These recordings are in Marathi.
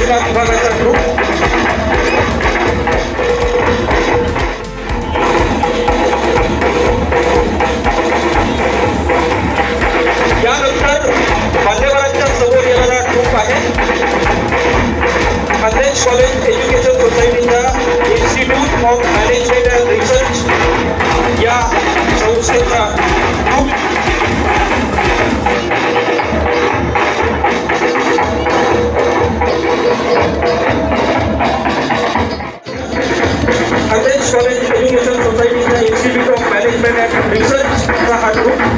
विभागाचा ग्रुप यानंतर मान्यवरांच्या समोर येणारा ग्रुप आहे. खानदेश कॉलेज एज्युकेशन सोसायटीचा institute of management and research या संस्थेचा खानदेश कॉलेज एज्युकेशन सोसायटीचा इन्स्टिट्यूट ऑफ मॅनेजमेंट अँड रिसर्चचा हा ग्रुप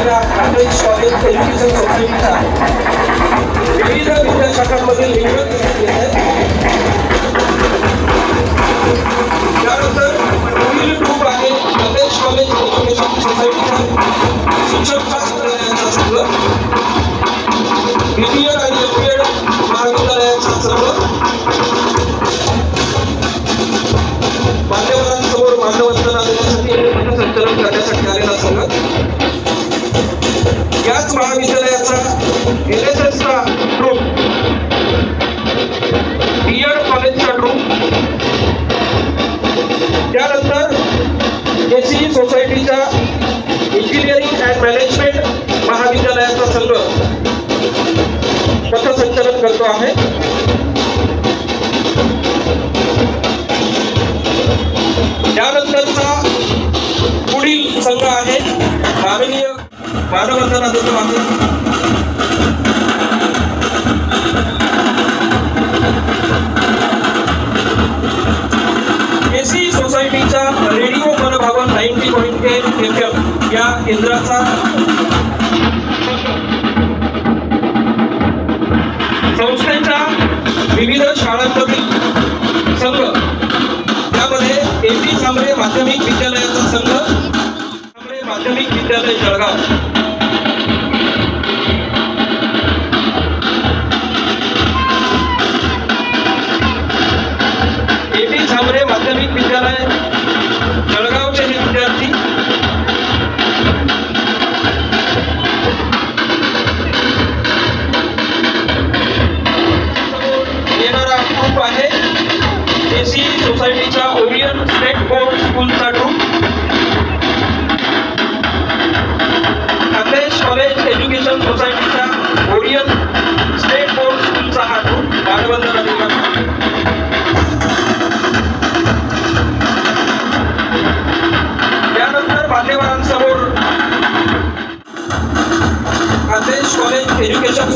संख्या असलेल्या कॉलेज एज्युकेशन सोसायटीचा विविध विद्याशाखांमधील निवड येत आहे त्यानंतर पुढील ग्रुप आहे कॉलेज एज्युकेशन सोसायटीचा शिक्षक शास्त्रज्ञांचा संघ मानवंदना देतो आहे एसी सोसायटीच्या radio Manbhavan ninety point eight F M या केंद्राचा संस्थेच्या विविध शाळांमधील संघ. त्यामध्ये एपी सांबरे माध्यमिक विद्यालयाचा संघ. माध्यमिक विद्यालय जळगाव? माध्यमिक विद्यालय जळगावचे हे विद्यार्थी. येणारा ग्रुप आहे एसी सोसायटीच्या ओरियन स्टेट बोर्ड स्कूलचा ग्रुप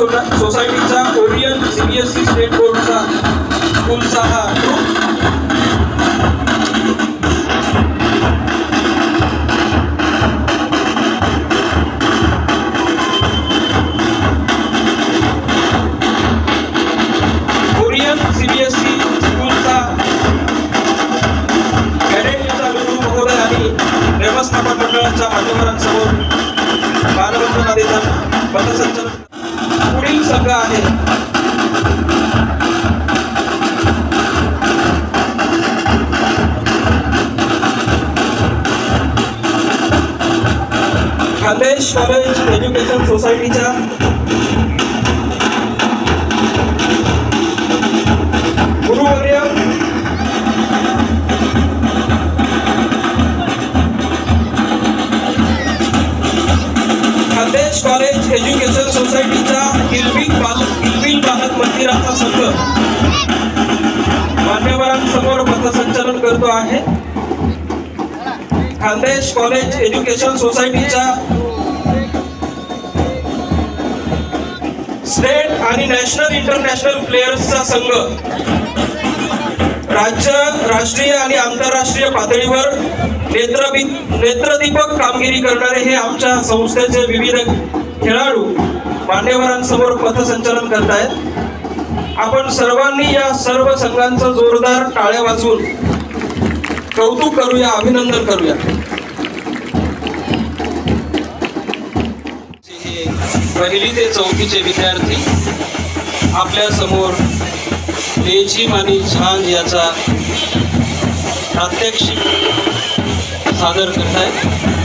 एज्युकेशन सी सोसायटीचा ओरियन ई स्टेट बोर्डचा स्कूलचा हा पुढील संघ आहे खानदेश कॉलेज एज्युकेशन सोसायटीच्या गुरुवर्य कॉलेज एज्युकेशन सोसायटीच्या स्टेट आणि नॅशनल इंटरनॅशनल प्लेयर्सचा संघ. राज्य राष्ट्रीय आणि आंतरराष्ट्रीय पातळीवर नेत्रबी नेत्रदीपक कामगिरी करणारे हे आमच्या संस्थेचे विविध खेळाडू मान्यवरांसमोर पथसंचलन आहेत आपण सर्वांनी या सर्व संघांचं जोरदार टाळ्या वाजवून कौतुक करूया अभिनंदन करूया. पहिली ते चौथीचे विद्यार्थी आपल्यासमोर लेझिम आणि झांज याचा प्रात्यक्षिक सादर करत आहेत